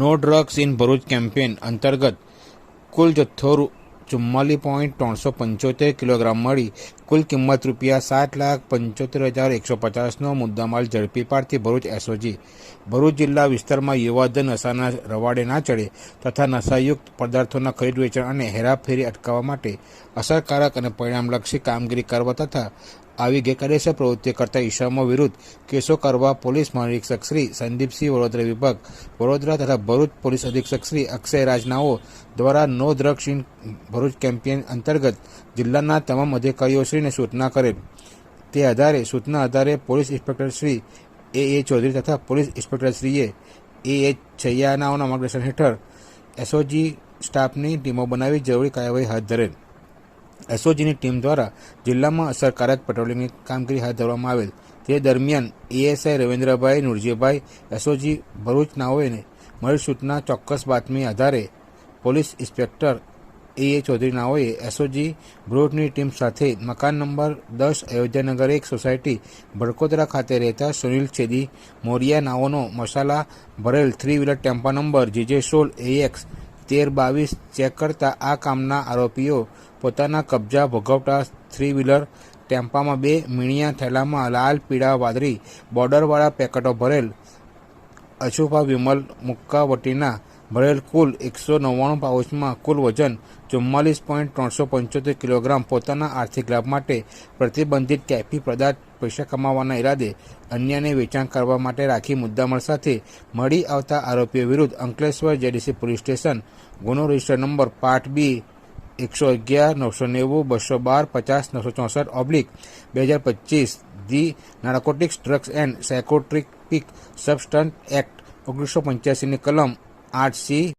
No drugs in Bharuch campaign અંતર્ગત કુલ જથ્થો ચુમ્માલીસ પોઈન્ટ ત્રણસો પંચોતેર કિલોગ્રામ મળી કુલ કિંમત રૂપિયા સાત લાખ પંચોતેર હજાર એકસો પચાસનો મુદ્દામાલ ઝડપી પાડતી ભરૂચ એસઓજી ભરૂચ જિલ્લા વિસ્તારમાં યુવાધન નશાના રવાડે ના ચડે તથા નશાયુક્ત પદાર્થોના ખરીદ વેચાણ અને હેરાફેરી અટકાવવા માટે અસરકારક અને પરિણામલક્ષી કામગીરી કરવા તથા આવી ગેરકાયદેસર પ્રવૃત્તિ કરતા ઈશામો વિરુદ્ધ કેસો કરવા પોલીસ મહાનિરીક્ષક શ્રી સંદીપસિંહ વડોદરા વિભાગ, વડોદરા તથા ભરૂચ પોલીસ અધિક્ષક શ્રી અક્ષય રાજનાઓ દ્વારા no drugs in Bharuch campaign અંતર્ગત જિલ્લાના તમામ અધિકારીઓશ્રીને સૂચના કરેલ તે આધારે સૂચના આધારે police inspector Shri A. A. Chaudhari તથા પોલીસ ઇન્સ્પેક્ટર શ્રીએ એ. એ. છૈયાનાઓના માર્ગદર્શન હેઠળ એસઓજી સ્ટાફની ટીમો બનાવી જરૂરી કાર્યવાહી હાથ ધરેલ. એસઓજીની ટીમ દ્વારા જિલ્લામાં અસરકારક પેટ્રોલિંગની કામગીરી હાથ ધરવામાં આવેલ. તે દરમિયાન એએસઆઈ રવિન્દ્રભાઈ નુરજીભાઈ, એસઓજી ભરૂચ નાઓને મળી સૂચના ચોક્કસ બાતમી આધારે પોલીસ ઇન્સ્પેક્ટર એ ચૌધરીનાઓએ ચૌધરી નાઓએ એસઓજી બ્રોડની ટીમ સાથે મકાન નંબર દસ અયોધ્યાનગર એક સોસાયટી ભડકોદરા ખાતે રહેતા સુનિલ છેદી મોરિયા નાઓનો મસાલા ભરેલ થ્રી વ્હીલર ટેમ્પા નંબર જીજે સોળ એએક્સ તેર બાવીસ ચેક કરતા આ કામના આરોપીઓ પોતાના કબજા ભોગવતા થ્રી વ્હીલર ટેમ્પામાં બે મીણિયા થેલામાં લાલ પીળા વાદળી બોર્ડરવાળા પેકેટો ભરેલ અછુભા વિમલ મુક્કાવટીના ભરેલ કુલ એકસો નવ્વાણું પાઉચમાં કુલ વજન ચુમ્માલીસ પોઈન્ટ ત્રણસો પંચોતેર કિલોગ્રામ પોતાના આર્થિક લાભ માટે પ્રતિબંધિત કેફી પદાર્થ પૈસા કમાવાના ઈરાદે અન્યને વેચાણ કરવા માટે રાખી મુદ્દામાલ સાથે મળી આવતા આરોપીઓ વિરુદ્ધ અંકલેશ્વર જેડીસી પોલીસ સ્ટેશન ગુનો રજિસ્ટર નંબર પાર્ટ બી એકસો અગિયાર, નવસો નેવું, બસો બાર, પચાસ, નવસો ચોસઠ ઓબ્લિક બે હજાર પચીસ the narcotics drugs and psychotropic substance act ઓગણીસો પંચ્યાસીની કલમ આઠ સી